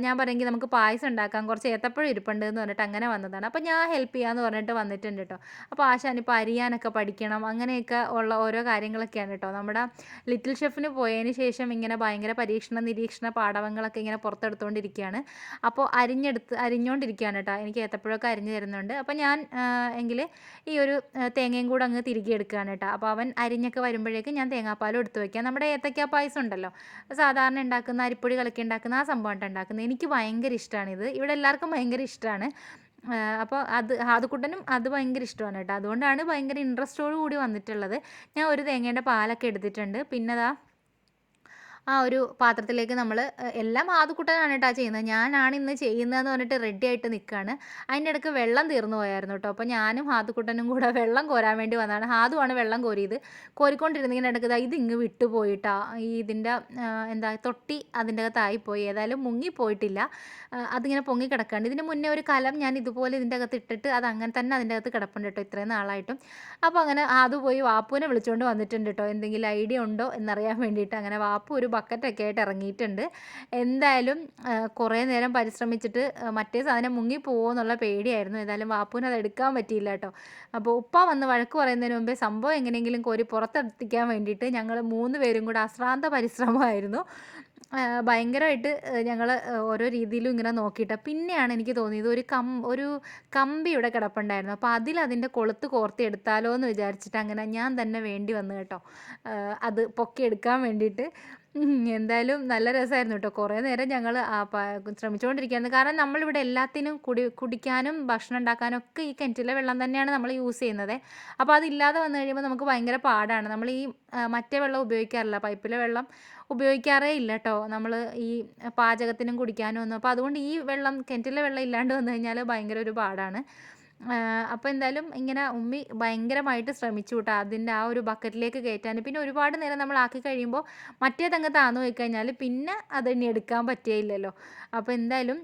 ഞാൻ പറയുമെങ്കിൽ നമുക്ക് പായസം ഉണ്ടാക്കാം കുറച്ച് ഏത്തപ്പഴം ഇരിപ്പുണ്ട് എന്ന് പറഞ്ഞിട്ട് അങ്ങനെ വന്നതാണ്. അപ്പോൾ ഞാൻ ഹെൽപ്പ് ചെയ്യാമെന്ന് പറഞ്ഞിട്ട് വന്നിട്ടുണ്ട് കേട്ടോ അപ്പോൾ ആശാൻ ഇപ്പോൾ അരിയാനൊക്കെ പഠിക്കണം അങ്ങനെയൊക്കെ ഉള്ള ഓരോ കാര്യങ്ങളൊക്കെയാണ് കേട്ടോ നമ്മുടെ ലിറ്റിൽ ഷെഫിന് പോയതിന് ശേഷം ഇങ്ങനെ ഭയങ്കര പരീക്ഷണ നിരീക്ഷണ പാഠവങ്ങളൊക്കെ ഇങ്ങനെ പുറത്തെടുത്തുകൊണ്ടിരിക്കുകയാണ് അപ്പോൾ അരിഞ്ഞെടുത്ത് അരിഞ്ഞുകൊണ്ടിരിക്കുകയാണ് കേട്ടോ എനിക്ക് ഏത്തപ്പഴമൊക്കെ അരിഞ്ഞു തരുന്നുണ്ട്. അപ്പോൾ ഞാൻ എങ്കിൽ ഈ ഒരു തേങ്ങയും കൂടെ അങ്ങ് തിരികെ എടുക്കുകയാണ് കേട്ടോ അപ്പോൾ അവൻ അരിഞ്ഞൊക്കെ വരുമ്പോഴേക്കും ഞാൻ തേങ്ങാപ്പാൽ എടുത്തു വയ്ക്കാം നമ്മുടെ ഏത്തക്ക പായസം ഉണ്ടല്ലോ. സാധാരണ ഉണ്ടാക്കുന്ന അരിപ്പൊടി കലക്കി ഉണ്ടാക്കുന്ന ആ സംഭവം ഉണ്ടാക്കുന്നത്. എനിക്ക് ഭയങ്കര ഇഷ്ടമാണിത് ഇവിടെ എല്ലാവർക്കും ഭയങ്കര ഇഷ്ടമാണ് അപ്പോൾ അത് ഹാദുക്കുട്ടനും അത് ഭയങ്കര ഇഷ്ടമാണ് കേട്ടോ. അതുകൊണ്ടാണ് ഭയങ്കര ഇൻട്രസ്റ്റോടു കൂടി വന്നിട്ടുള്ളത്. ഞാൻ ഒരു തേങ്ങേന്റെ പാലൊക്കെ എടുത്തിട്ടുണ്ട്. പിന്നെ അതാ ആ ഒരു പാത്രത്തിലേക്ക് നമ്മൾ എല്ലാം ആദ്യക്കുട്ടനാണ് കേട്ടോ ചെയ്യുന്നത്. ഞാനാണ് ഇന്ന് ചെയ്യുന്നതെന്ന് പറഞ്ഞിട്ട് റെഡി ആയിട്ട് നിൽക്കുകയാണ് അതിന്റെ ഇടയ്ക്ക് വെള്ളം തീർന്നു പോയായിരുന്നു കേട്ടോ അപ്പോൾ ഞാനും ഹാദുക്കുട്ടനും കൂടെ വെള്ളം കോരാൻ വേണ്ടി വന്നതാണ്. ഹാദുവാണ് വെള്ളം കോരിയത്. കോരിക്കൊണ്ടിരുന്നതിന്റെ ഇടയ്ക്ക് ഇത് ഇങ്ങ് വിട്ടുപോയിട്ടാ ഈ ഇതിന്റെ എന്താ തൊട്ടി അതിന്റെ അകത്തായിപ്പോയി ഏതായാലും മുങ്ങിപ്പോയിട്ടില്ല അതിങ്ങനെ പൊങ്ങി കിടക്കാണ്ട് ഇതിന് മുന്നേ ഒരു കലം ഞാൻ ഇതുപോലെ ഇതിന്റെ അകത്ത് ഇട്ടിട്ട് അത് അങ്ങനെ തന്നെ അതിന്റെ അകത്ത് കിടപ്പുണ്ട് കേട്ടോ ഇത്രയും നാളായിട്ടും. അപ്പോൾ അങ്ങനെ അത് പോയി വാപ്പുവിനെ വിളിച്ചുകൊണ്ട് വന്നിട്ടുണ്ട് കേട്ടോ എന്തെങ്കിലും ഐഡിയ ഉണ്ടോ എന്നറിയാൻ വേണ്ടിയിട്ട് അങ്ങനെ വാപ്പു ഒരു ബക്കറ്റൊക്കെ ആയിട്ട് ഇറങ്ങിയിട്ടുണ്ട്. എന്തായാലും കുറേ നേരം പരിശ്രമിച്ചിട്ട് മറ്റേ സാധനം മുങ്ങിപ്പോവോ എന്നുള്ള പേടിയായിരുന്നു. ഏതായാലും വാപ്പുവിന് അത് എടുക്കാൻ പറ്റിയില്ല കേട്ടോ. അപ്പോൾ ഉപ്പ വന്ന് വഴക്ക് പറയുന്നതിന് മുമ്പേ സംഭവം എങ്ങനെയെങ്കിലും കോരി പുറത്തെത്തിക്കാൻ വേണ്ടിയിട്ട് ഞങ്ങൾ മൂന്ന് പേരും കൂടെ അശ്രാന്ത പരിശ്രമമായിരുന്നു. ഭയങ്കരമായിട്ട് ഞങ്ങൾ ഓരോ രീതിയിലും ഇങ്ങനെ നോക്കിയിട്ട്. പിന്നെയാണ് എനിക്ക് തോന്നിയത് ഒരു കം ഒരു കമ്പി ഇവിടെ കിടപ്പുണ്ടായിരുന്നു. അപ്പോൾ അതിൽ അതിന്റെ കൊളുത്ത് കോർത്തി എടുത്താലോ എന്ന് വിചാരിച്ചിട്ട് അങ്ങനെ ഞാൻ തന്നെ വേണ്ടി വന്നു കേട്ടോ. അത് പൊക്കി എടുക്കാൻ എന്തായാലും നല്ല രസമായിരുന്നു കേട്ടോ. കുറേ നേരം ഞങ്ങൾ ശ്രമിച്ചുകൊണ്ടിരിക്കുകയായിരുന്നു. കാരണം നമ്മളിവിടെ എല്ലാത്തിനും കുടി കുടിക്കാനും ഭക്ഷണം ഉണ്ടാക്കാനും ഒക്കെ ഈ കിണറ്റിലെ വെള്ളം തന്നെയാണ് നമ്മൾ യൂസ് ചെയ്യുന്നത്. അപ്പോൾ അതില്ലാതെ വന്നു കഴിയുമ്പോൾ നമുക്ക് ഭയങ്കര പാടാണ്. നമ്മൾ ഈ മറ്റേ വെള്ളം ഉപയോഗിക്കാറില്ല. പൈപ്പിലെ വെള്ളം ഉപയോഗിക്കാറേ ഇല്ല കേട്ടോ. നമ്മൾ ഈ പാചകത്തിനും കുടിക്കാനും ഒന്നും. അപ്പോൾ അതുകൊണ്ട് ഈ വെള്ളം കിണറ്റിലെ വെള്ളം ഇല്ലാണ്ട് വന്നു കഴിഞ്ഞാൽ ഭയങ്കര ഒരു പാടാണ്. അപ്പോൾ എന്തായാലും ഇങ്ങനെ ഉമ്മി ഭയങ്കരമായിട്ട് ശ്രമിച്ചു കേട്ടോ അതിന്റെ ആ ഒരു ബക്കറ്റിലേക്ക് കയറ്റാൻ പിന്നെ ഒരുപാട് നേരം നമ്മൾ ആക്കി കഴിയുമ്പോൾ മറ്റേതങ്ങ് താന്നു പോയി കഴിഞ്ഞാൽ പിന്നെ അത് ഇനി എടുക്കാൻ പറ്റുകയില്ലല്ലോ അപ്പോൾ എന്തായാലും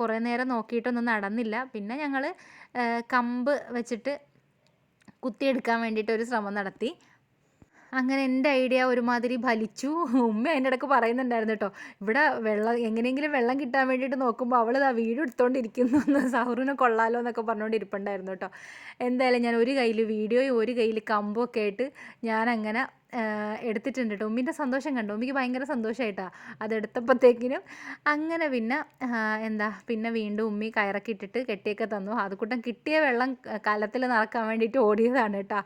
കുറേ നേരം നോക്കിയിട്ടൊന്നും നടന്നില്ല. പിന്നെ ഞങ്ങൾ കമ്പ് വെച്ചിട്ട് കുത്തിയെടുക്കാൻ വേണ്ടിയിട്ട് ഒരു ശ്രമം നടത്തി. അങ്ങനെ എന്റെ ഐഡിയ ഒരുമാതിരി ഫലിച്ചു. ഉമ്മ എന്റെ ഇടയ്ക്ക് പറയുന്നുണ്ടായിരുന്നു കേട്ടോ ഇവിടെ വെള്ളം എങ്ങനെയെങ്കിലും വെള്ളം കിട്ടാൻ വേണ്ടിയിട്ട് നോക്കുമ്പോൾ അവൾ ആ വീട് എടുത്തുകൊണ്ടിരിക്കുന്നു എന്ന് സൗറിനെ കൊള്ളാലോ എന്നൊക്കെ പറഞ്ഞുകൊണ്ട് ഇരിപ്പുണ്ടായിരുന്നു കേട്ടോ എന്തായാലും ഞാൻ ഒരു കയ്യിൽ വീഡിയോയും ഒരു കയ്യിൽ കമ്പും ഒക്കെ ആയിട്ട് ഞാനങ്ങനെ എടുത്തിട്ടുണ്ട് കേട്ടോ ഉമ്മിന്റെ സന്തോഷം കണ്ടു. ഉമ്മിക്ക് ഭയങ്കര സന്തോഷമായിട്ടാണ് അതെടുത്തപ്പോഴത്തേക്കിനും അങ്ങനെ പിന്നെ എന്താ പിന്നെ വീണ്ടും ഉമ്മി കയറൊക്കെ ഇട്ടിട്ട് കെട്ടിയൊക്കെ തന്നു. അതുകൂട്ടം കിട്ടിയ വെള്ളം കലത്തിൽ നടക്കാൻ വേണ്ടിയിട്ട് ഓടിയതാണ് കേട്ടോ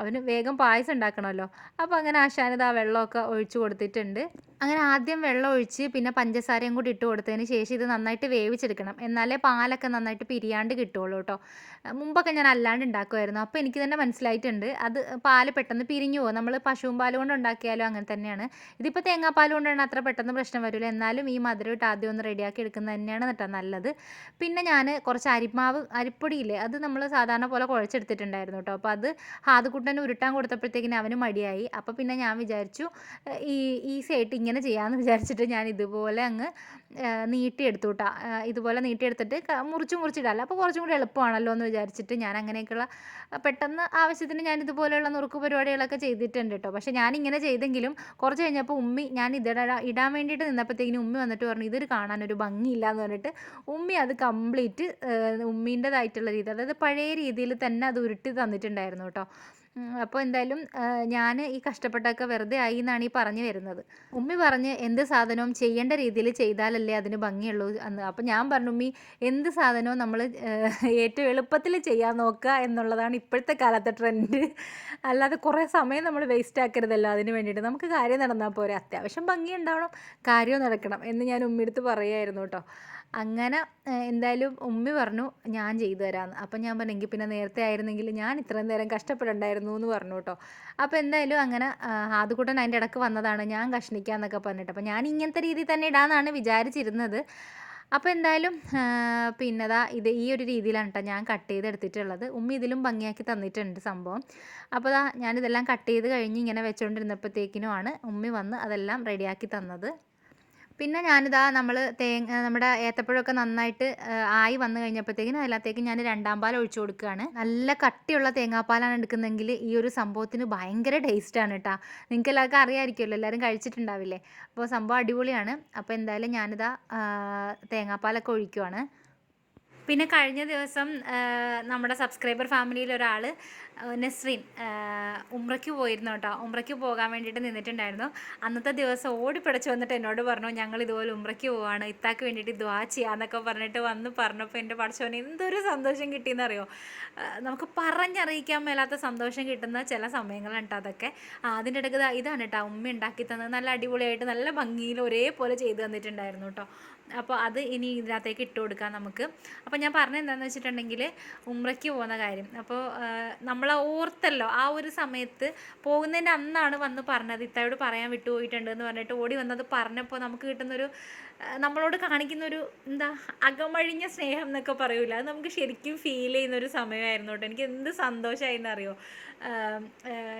അവന് വേഗം പായസം ഉണ്ടാക്കണമല്ലോ. അപ്പോൾ അങ്ങനെ ആശാനിത് ആ വെള്ളമൊക്കെ ഒഴിച്ചു കൊടുത്തിട്ടുണ്ട്. അങ്ങനെ ആദ്യം വെള്ളം ഒഴിച്ച് പിന്നെ പഞ്ചസാരയും കൂടി ഇട്ട് കൊടുത്തതിന് ശേഷം ഇത് നന്നായിട്ട് വേവിച്ചെടുക്കണം. എന്നാലേ പാലൊക്കെ നന്നായിട്ട് പിരിയാണ്ട് കിട്ടുള്ളൂ കേട്ടോ. മുമ്പൊക്കെ ഞാൻ അല്ലാണ്ട് ഉണ്ടാക്കുമായിരുന്നു. അപ്പോൾ എനിക്ക് തന്നെ മനസ്സിലായിട്ടുണ്ട്. അത് പാൽ പെട്ടെന്ന് പിരിഞ്ഞു പോകും. നമ്മൾ പശുവും പാൽ കൊണ്ട് ഉണ്ടാക്കിയാലും അങ്ങനെ തന്നെയാണ്. ഇതിപ്പോൾ തേങ്ങാപ്പാൽ കൊണ്ടാണ് അത്ര പെട്ടെന്ന് പ്രശ്നം വരില്ല. എന്നാലും ഈ മധുരം ഇട്ട് ആദ്യം ഒന്ന് റെഡിയാക്കി എടുക്കുന്നത് തന്നെയാണ് കേട്ടോ നല്ലത്. പിന്നെ ഞാൻ കുറച്ച് അരിമാവ് അരിപ്പൊടിയില്ലേ അത് നമ്മൾ സാധാരണ പോലെ കുഴച്ചെടുത്തിട്ടുണ്ടായിരുന്നു കേട്ടോ. അപ്പോൾ അത് ഹാദുക്കുട്ടന് ഉരുട്ടാൻ കൊടുത്തപ്പോഴത്തേക്കിന് അവന് മടിയായി. അപ്പോൾ പിന്നെ ഞാൻ വിചാരിച്ചു ഈ ഈസി ആയിട്ട് ഇങ്ങനെ ചെയ്യാമെന്ന് വിചാരിച്ചിട്ട് ഞാൻ ഇതുപോലെ അങ്ങ് നീട്ടിയെടുത്തു കേട്ടോ ഇതുപോലെ നീട്ടിയെടുത്തിട്ട് മുറിച്ച് മുറിച്ചിടാല്ല. അപ്പോൾ കുറച്ചും കൂടി എളുപ്പമാണല്ലോ എന്ന് വിചാരിച്ചിട്ട് ഞാൻ അങ്ങനെയൊക്കെയുള്ള പെട്ടെന്ന് ആവശ്യത്തിന് ഞാൻ ഇതുപോലെയുള്ള നുറുക്ക് പരിപാടികളൊക്കെ ചെയ്തിട്ടുണ്ട് കേട്ടോ പക്ഷേ ഇങ്ങനെ ചെയ്തെങ്കിലും കുറച്ച് കഴിഞ്ഞപ്പോൾ ഉമ്മി ഞാൻ ഇതിടാ ഇടാൻ വേണ്ടിയിട്ട് നിന്നപ്പോഴത്തേക്കിനും ഉമ്മി വന്നിട്ട് പറഞ്ഞു ഇതൊരു കാണാൻ ഒരു ഭംഗിയില്ല എന്ന് പറഞ്ഞിട്ട് ഉമ്മി അത് കംപ്ലീറ്റ് ഉമ്മീന്റെതായിട്ടുള്ള രീതി അതായത് പഴയ രീതിയിൽ തന്നെ അത് ഉരുട്ടി തന്നിട്ടുണ്ടായിരുന്നു കേട്ടോ അപ്പോൾ എന്തായാലും ഞാൻ ഈ കഷ്ടപ്പെട്ടൊക്കെ വെറുതെ ആയി എന്നാണ് ഈ പറഞ്ഞു വരുന്നത്. ഉമ്മി പറഞ്ഞ് എന്ത് സാധനവും ചെയ്യേണ്ട രീതിയിൽ ചെയ്താലല്ലേ അതിന് ഭംഗിയുള്ളൂ എന്ന്. അപ്പോൾ ഞാൻ പറഞ്ഞു ഉമ്മി എന്ത് സാധനവും നമ്മൾ ഏറ്റവും എളുപ്പത്തിൽ ചെയ്യാൻ നോക്കുക എന്നുള്ളതാണ് ഇപ്പോഴത്തെ കാലത്തെ ട്രെൻഡ് അല്ലാതെ കുറേ സമയം നമ്മൾ വേസ്റ്റ് ആക്കരുതല്ലോ അതിന് വേണ്ടിയിട്ട്. നമുക്ക് കാര്യം നടന്നാൽ പോരെ. അത്യാവശ്യം ഭംഗി ഉണ്ടാവണം കാര്യവും നടക്കണം എന്ന് ഞാൻ ഉമ്മിയെടുത്ത് പറയായിരുന്നു കേട്ടോ. അങ്ങനെ എന്തായാലും ഉമ്മി പറഞ്ഞു ഞാൻ ചെയ്തു തരാമെന്ന് അപ്പം ഞാൻ പറഞ്ഞു പിന്നെ നേരത്തെ ആയിരുന്നെങ്കിൽ ഞാൻ ഇത്രയും നേരം കഷ്ടപ്പെടണ്ടായിരുന്നു എന്ന് പറഞ്ഞു കേട്ടോ. അപ്പോൾ എന്തായാലും അങ്ങനെ ആദ്യകൂട്ടൻ അതിന്റെ ഇടയ്ക്ക് വന്നതാണ് ഞാൻ കഷ്ണിക്കാന്നൊക്കെ പറഞ്ഞിട്ട്. അപ്പോൾ ഞാൻ ഇങ്ങനത്തെ രീതിയിൽ തന്നെ ഇടാമെന്നാണ് വിചാരിച്ചിരുന്നത്. അപ്പോൾ എന്തായാലും പിന്നതാ ഇത് ഈ ഒരു രീതിയിലാണ് കേട്ടോ ഞാൻ കട്ട് ചെയ്തെടുത്തിട്ടുള്ളത്. ഉമ്മി ഇതിലും ഭംഗിയാക്കി തന്നിട്ടുണ്ട് സംഭവം. അപ്പോൾ ദാ ഞാനിതെല്ലാം കട്ട് ചെയ്ത് കഴിഞ്ഞ് ഇങ്ങനെ വെച്ചുകൊണ്ടിരുന്നപ്പോഴത്തേക്കിനുമാണ് ഉമ്മി വന്ന് അതെല്ലാം റെഡിയാക്കി തന്നത്. പിന്നെ ഞാനിതാ നമ്മൾ തേങ്ങ നമ്മുടെ ഏത്തപ്പഴമൊക്കെ നന്നായിട്ട് ആയി വന്നു കഴിഞ്ഞപ്പോഴത്തേക്കിന് അതിനകത്തേക്ക് ഞാൻ രണ്ടാം പാൽ ഒഴിച്ചു കൊടുക്കുകയാണ്. നല്ല കട്ടിയുള്ള തേങ്ങാപ്പാലാണ് എടുക്കുന്നതെങ്കിൽ ഈ ഒരു സംഭവത്തിന് ഭയങ്കര ടേസ്റ്റാണ് കേട്ടോ നിങ്ങൾക്ക് എല്ലാവർക്കും അറിയാമായിരിക്കുമല്ലോ എല്ലാവരും കഴിച്ചിട്ടുണ്ടാവില്ലേ? അപ്പോൾ സംഭവം അടിപൊളിയാണ്. അപ്പോൾ എന്തായാലും ഞാനിതാ തേങ്ങാപ്പാലൊക്കെ ഒഴിക്കുവാണ്. പിന്നെ കഴിഞ്ഞ ദിവസം നമ്മുടെ സബ്സ്ക്രൈബർ ഫാമിലിയിൽ ഒരാൾ നസ്രീൻ ഉമ്രയ്ക്ക് പോയിരുന്നു കേട്ടോ. ഉമ്രയ്ക്ക് പോകാൻ വേണ്ടിയിട്ട് നിന്നിട്ടുണ്ടായിരുന്നു. അന്നത്തെ ദിവസം ഓടിപ്പിടച്ച് വന്നിട്ട് എന്നോട് പറഞ്ഞു ഞങ്ങൾ ഇതുപോലെ ഉമ്രയ്ക്ക് പോവാണ്. ഇത്താക്ക് വേണ്ടിയിട്ട് ദ്വാ ചെയ്യാന്നൊക്കെ പറഞ്ഞിട്ട് വന്ന് പറഞ്ഞപ്പോൾ എന്റെ പഠിച്ചവന് എന്തൊരു സന്തോഷം കിട്ടിയെന്നറിയോ? നമുക്ക് പറഞ്ഞറിയിക്കാൻ മേലാത്ത സന്തോഷം കിട്ടുന്ന ചില സമയങ്ങളാണ് കേട്ടോ അതൊക്കെ. അതിന്റെ ഇടയ്ക്ക് ഇതാണ് കേട്ടോ ഉമ്മ ഉണ്ടാക്കി തന്നത്. നല്ല അടിപൊളിയായിട്ട് നല്ല ഭംഗിയിൽ ഒരേപോലെ ചെയ്ത് തന്നിട്ടുണ്ടായിരുന്നു കേട്ടോ അപ്പോൾ അത് ഇനി ഇതിനകത്തേക്ക് ഇട്ട് കൊടുക്കാം നമുക്ക്. അപ്പോൾ ഞാൻ പറഞ്ഞത് എന്താണെന്ന് വെച്ചിട്ടുണ്ടെങ്കിൽ ഉമ്രയ്ക്ക് പോകുന്ന കാര്യം. അപ്പോൾ നമ്മൾ ഓർത്തല്ലോ ആ ഒരു സമയത്ത് പോകുന്നതിന്റെ അന്നാണ് വന്ന് പറഞ്ഞത് ഇത്തയോട് പറയാൻ വിട്ടുപോയിട്ടുണ്ട് എന്ന് പറഞ്ഞിട്ട് ഓടി വന്നത് പറഞ്ഞപ്പോൾ നമുക്ക് കിട്ടുന്നൊരു നമ്മളോട് കാണിക്കുന്നൊരു എന്താ അകമഴിഞ്ഞ സ്നേഹം എന്നൊക്കെ പറയൂല. അത് നമുക്ക് ശരിക്കും ഫീൽ ചെയ്യുന്ന ഒരു സമയമായിരുന്നു കേട്ടോ. എനിക്ക് എന്ത് സന്തോഷമായിരുന്നു അറിയോ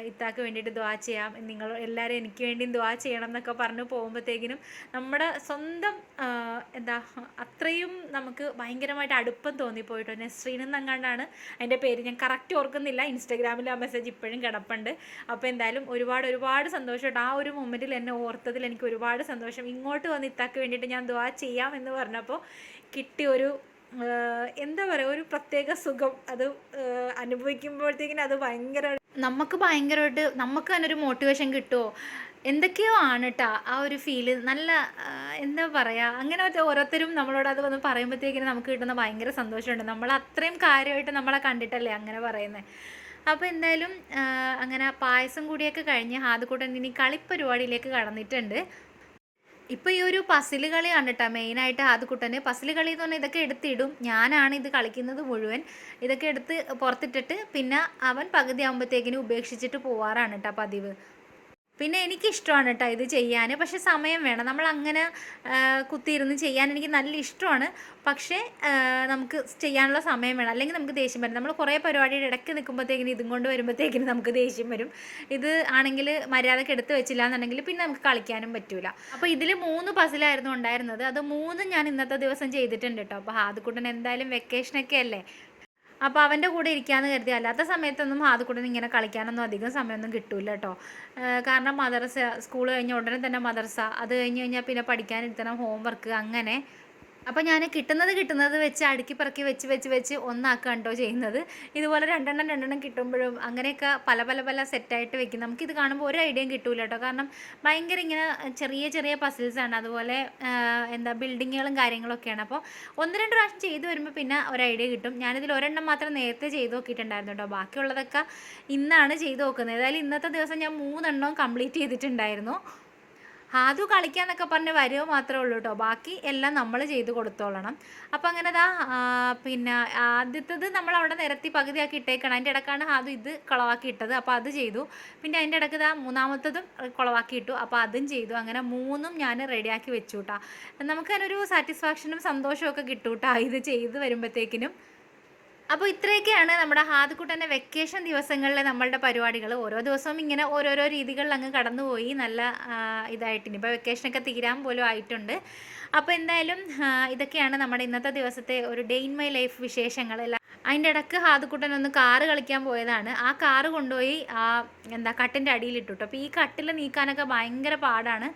ഇത്താക്ക് വേണ്ടിയിട്ട് ദ്വാ ചെയ്യാം. നിങ്ങൾ എല്ലാവരും എനിക്ക് വേണ്ടിയും ദ്വാ ചെയ്യണം എന്നൊക്കെ പറഞ്ഞു പോകുമ്പോഴത്തേക്കിനും നമ്മുടെ സ്വന്തം എന്താ അത്രയും നമുക്ക് ഭയങ്കരമായിട്ട് അടുപ്പം തോന്നിപ്പോയിട്ടോ. നെസ്രീൻ എന്നങ്ങാണ്ടാണ് അതിന്റെ പേര്. ഞാൻ കറക്റ്റ് ഓർക്കുന്നില്ല. ഇൻസ്റ്റാഗ്രാമിൽ ആ മെസ്സേജ് ഇപ്പോഴും കിടപ്പുണ്ട്. അപ്പോൾ എന്തായാലും ഒരുപാട് ഒരുപാട് സന്തോഷമായിട്ട് ആ ഒരു മൊമെന്റിൽ എന്നെ ഓർത്തതിൽ എനിക്ക് ഒരുപാട് സന്തോഷം. ഇങ്ങോട്ട് വന്ന് ഇത്താക്ക് വേണ്ടിയിട്ട് ഞാൻ ദ്വാ ചെയ്യാം എന്ന് പറഞ്ഞപ്പോൾ കിട്ടിയ ഒരു ആഹ് എന്താ പറയുക ഒരു പ്രത്യേക സുഖം. അത് അനുഭവിക്കുമ്പോഴത്തേക്കിനും അത് ഭയങ്കര നമുക്ക് ഭയങ്കരമായിട്ട് നമുക്ക് തന്നെ ഒരു മോട്ടിവേഷൻ കിട്ടുമോ എന്തൊക്കെയോ ആണ് കേട്ടോ ആ ഒരു ഫീൽ നല്ല എന്താ പറയുക അങ്ങനെ ഓരോരുത്തരും നമ്മളോട് അത് വന്ന് പറയുമ്പോഴത്തേക്കിനും നമുക്ക് കിട്ടുന്ന ഭയങ്കര സന്തോഷമുണ്ട്. നമ്മൾ അത്രയും കാര്യമായിട്ട് നമ്മളെ കണ്ടിട്ടല്ലേ അങ്ങനെ പറയുന്നത് അപ്പോൾ എന്തായാലും അങ്ങനെ പായസം കൂടിയൊക്കെ കഴിഞ്ഞ് ഹാദക്കൂട്ടൻ ഇനി കളിപ്പരിപാടിയിലേക്ക് കടന്നിട്ടുണ്ട്. ഇപ്പോൾ ഈ ഒരു പസിൽ കളിയാണ് കേട്ടോ മെയിനായിട്ട് ആദ്യക്കുട്ടന് പസിൽ കളി എന്ന് പറഞ്ഞാൽ ഇതൊക്കെ എടുത്തിടും. ഞാനാണ് ഇത് കളിക്കുന്നത് മുഴുവൻ. ഇതൊക്കെ എടുത്ത് പുറത്തിട്ടിട്ട് പിന്നെ അവൻ പകുതി ആകുമ്പോഴത്തേക്കിനും ഉപേക്ഷിച്ചിട്ട് പോവാറാണ് കേട്ടോ പതിവ്. പിന്നെ എനിക്കിഷ്ടമാണ് കേട്ടോ ഇത് ചെയ്യാൻ പക്ഷേ സമയം വേണം. നമ്മൾ അങ്ങനെ കുത്തിയിരുന്ന് ചെയ്യാൻ എനിക്ക് നല്ല ഇഷ്ടമാണ്. പക്ഷേ നമുക്ക് ചെയ്യാനുള്ള സമയം വേണം. അല്ലെങ്കിൽ നമുക്ക് ദേഷ്യം വരും. നമ്മൾ കുറേ പരിപാടിയുടെ ഇടയ്ക്ക് നിൽക്കുമ്പോഴത്തേക്കിനും ഇതും കൊണ്ട് വരുമ്പോഴത്തേക്കിനും നമുക്ക് ദേഷ്യം വരും. ഇത് ആണെങ്കിൽ മര്യാദയ്ക്ക് എടുത്ത് വെച്ചില്ല എന്നുണ്ടെങ്കിൽ പിന്നെ നമുക്ക് കളിക്കാനും പറ്റൂല. അപ്പോൾ ഇതിൽ മൂന്ന് പസിലായിരുന്നു ഉണ്ടായിരുന്നത്. അത് മൂന്നും ഞാൻ ഇന്നത്തെ ദിവസം ചെയ്തിട്ടുണ്ട് കേട്ടോ അപ്പോൾ ഹാദക്കുട്ടൻ എന്തായാലും വെക്കേഷനൊക്കെ അല്ലേ? അപ്പോൾ അവന്റെ കൂടെ ഇരിക്കാമെന്ന് കരുതി. അല്ലാത്ത സമയത്തൊന്നും കൂടെ ഇങ്ങനെ കളിക്കാനൊന്നും അധികം സമയമൊന്നും കിട്ടൂല കേട്ടോ കാരണം മദർസ സ്കൂൾ കഴിഞ്ഞ ഉടനെ തന്നെ മദർസ അത് കഴിഞ്ഞ് കഴിഞ്ഞാൽ പിന്നെ പഠിക്കാനിരുത്തണം ഹോംവർക്ക് അങ്ങനെ. അപ്പോൾ ഞാൻ കിട്ടുന്നത് കിട്ടുന്നത് വെച്ച് അടുക്കി പറക്കി വെച്ച് വെച്ച് വെച്ച് ഒന്നാക്കുക കേട്ടോ ചെയ്യുന്നത്. ഇതുപോലെ രണ്ടെണ്ണം രണ്ടെണ്ണം കിട്ടുമ്പോഴും അങ്ങനെയൊക്കെ പല പല പല സെറ്റായിട്ട് വെക്കും. നമുക്കിത് കാണുമ്പോൾ ഒരു ഐഡിയയും കിട്ടൂല കേട്ടോ കാരണം ഭയങ്കര ഇങ്ങനെ ചെറിയ ചെറിയ പസിൽസാണ് അതുപോലെ എന്താ ബിൽഡിങ്ങുകളും കാര്യങ്ങളൊക്കെയാണ്. അപ്പോൾ ഒന്ന് രണ്ട് പ്രാവശ്യം ചെയ്ത് വരുമ്പോൾ പിന്നെ ഒരു ഐഡിയ കിട്ടും. ഞാനിതിൽ ഒരെണ്ണം മാത്രം നേരത്തെ ചെയ്ത് നോക്കിയിട്ടുണ്ടായിരുന്നു കേട്ടോ ബാക്കിയുള്ളതൊക്കെ ഇന്നാണ് ചെയ്ത് നോക്കുന്നത്. ഏതായാലും ഇന്നത്തെ ദിവസം ഞാൻ മൂന്നെണ്ണവും കംപ്ലീറ്റ് ചെയ്തിട്ടുണ്ടായിരുന്നു. ഹാദു കളിക്കാന്നൊക്കെ പറഞ്ഞ് വരുമോ മാത്രമേ ഉള്ളൂ കേട്ടോ ബാക്കി എല്ലാം നമ്മൾ ചെയ്ത് കൊടുത്തോളണം. അപ്പോൾ അങ്ങനെ ദാ പിന്നെ ആദ്യത്തേത് നമ്മൾ അവിടെ നിരത്തി പകുതിയാക്കി ഇട്ടേക്കണം. അതിന്റെ ഇടക്കാണ് ഹാദു ഇത് കുളവാക്കി ഇട്ടത്. അപ്പോൾ അത് ചെയ്തു. പിന്നെ അതിന്റെ ഇടയ്ക്ക് ദാ മൂന്നാമത്തതും കുളവാക്കി ഇട്ടു. അപ്പോൾ അതും ചെയ്തു. അങ്ങനെ മൂന്നും ഞാൻ റെഡിയാക്കി വെച്ചു കേട്ടോ നമുക്കതിനൊരു സാറ്റിസ്ഫാക്ഷനും സന്തോഷവും ഒക്കെ കിട്ടും കേട്ടോ ഇത് ചെയ്ത് വരുമ്പോഴത്തേക്കിനും അപ്പോൾ ഇത്രയൊക്കെയാണ് നമ്മുടെ ഹാദുക്കുട്ടന്റെ വെക്കേഷൻ ദിവസങ്ങളിലെ നമ്മളുടെ പരിപാടികൾ ഓരോ ദിവസവും ഇങ്ങനെ ഓരോരോ രീതികളിൽ അങ്ങ് കടന്നുപോയി. നല്ല ഇതായിട്ട് ഇനിയിപ്പോൾ വെക്കേഷനൊക്കെ തീരാൻ പോലും ആയിട്ടുണ്ട്. അപ്പോൾ എന്തായാലും ഇതൊക്കെയാണ് നമ്മുടെ ഇന്നത്തെ ദിവസത്തെ ഒരു ഡേ ഇൻ മൈ ലൈഫ് വിശേഷങ്ങൾ അതിന്റെ ഇടയ്ക്ക് ഹാദുക്കുട്ടൻ ഒന്ന് കാറ് കളിക്കാൻ പോയതാണ്. ആ കാറ് കൊണ്ടുപോയി ആ എന്താ കട്ടിന്റെ അടിയിലിട്ടു അപ്പോൾ ഈ കട്ടിൽ നീക്കാനൊക്കെ ഭയങ്കര പാടാണ്.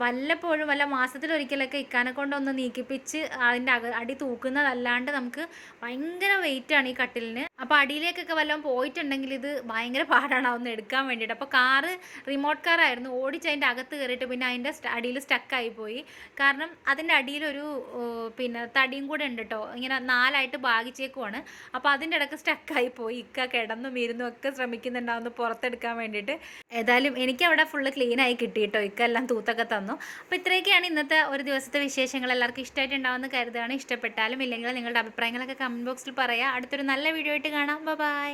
വല്ലപ്പോഴും വല്ല മാസത്തിലൊരിക്കലൊക്കെ ഇക്കാനെ കൊണ്ടൊന്ന് നീക്കിപ്പിച്ച് അതിന്റെ അക അടി തൂക്കുന്നതല്ലാണ്ട് നമുക്ക് ഭയങ്കര വെയിറ്റ് ആണ് ഈ കട്ടിലിന്. അപ്പോൾ അടിയിലേക്കൊക്കെ വല്ലതും പോയിട്ടുണ്ടെങ്കിൽ ഇത് ഭയങ്കര പാടാണ് അതൊന്ന് എടുക്കാൻ വേണ്ടിയിട്ട്. അപ്പോൾ കാറ് റിമോട്ട് കാറായിരുന്നു ഓടിച്ച് അതിന്റെ അകത്ത് കയറിയിട്ട് പിന്നെ അതിന്റെ അടിയിൽ സ്റ്റക്കായി പോയി. കാരണം അതിന്റെ അടിയിലൊരു പിന്നെ തടിയും കൂടെ ഉണ്ട് കേട്ടോ ഇങ്ങനെ നാലായിട്ട് ഭാഗിച്ചേക്കുവാണ്. അപ്പോൾ അതിന്റെ ഇടയ്ക്ക് സ്റ്റക്കായി പോയി. ഇക്ക കിടന്നും ഇരുന്നും ഒക്കെ ശ്രമിക്കുന്നുണ്ടാവുന്നു പുറത്തെടുക്കാൻ വേണ്ടിയിട്ട്. ഏതായാലും എനിക്ക് അവിടെ ഫുള്ള് ക്ലീനായി കിട്ടി കേട്ടോ ഇക്ക എല്ലാം തൂത്തൊക്കെ അപ്പോൾ ഇത്രയൊക്കെയാണ് ഇന്നത്തെ ഒരു ദിവസത്തെ വിശേഷങ്ങൾ. എല്ലാവർക്കും ഇഷ്ടമായിട്ടുണ്ടാവുമെന്ന് കരുതുകയാണ്. ഇഷ്ടപ്പെട്ടാലും ഇല്ലെങ്കിൽ നിങ്ങളുടെ അഭിപ്രായങ്ങളൊക്കെ കമന്റ് ബോക്സിൽ പറയാം. അടുത്തൊരു നല്ല വീഡിയോ ആയിട്ട് കാണാം. ബൈ